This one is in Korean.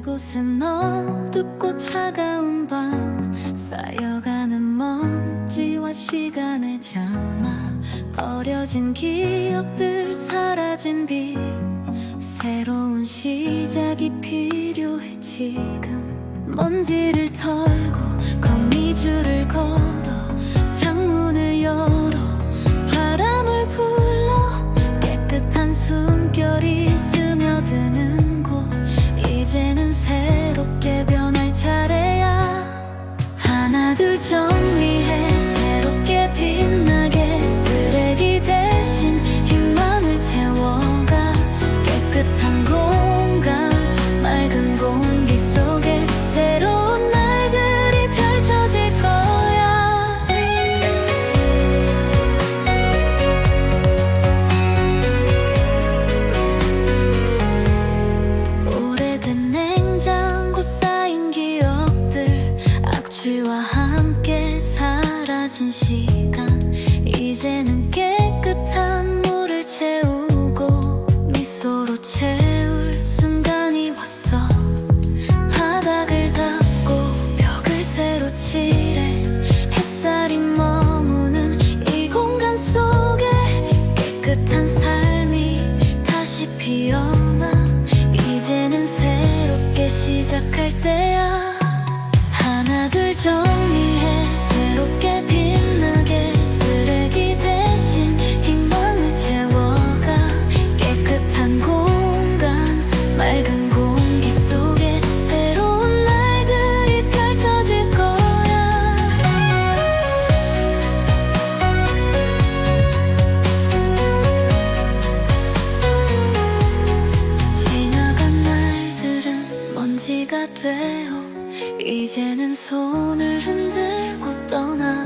이곳은 어둡고 차가운 밤. 쌓여가는 먼지와 시간의 장막 버려진 기억들 사라진 빛 새로운 시작이 필요해 지금. 먼지를 털고 거미줄을 걷 이제는 새롭게 널 전. 손을 흔들고 떠나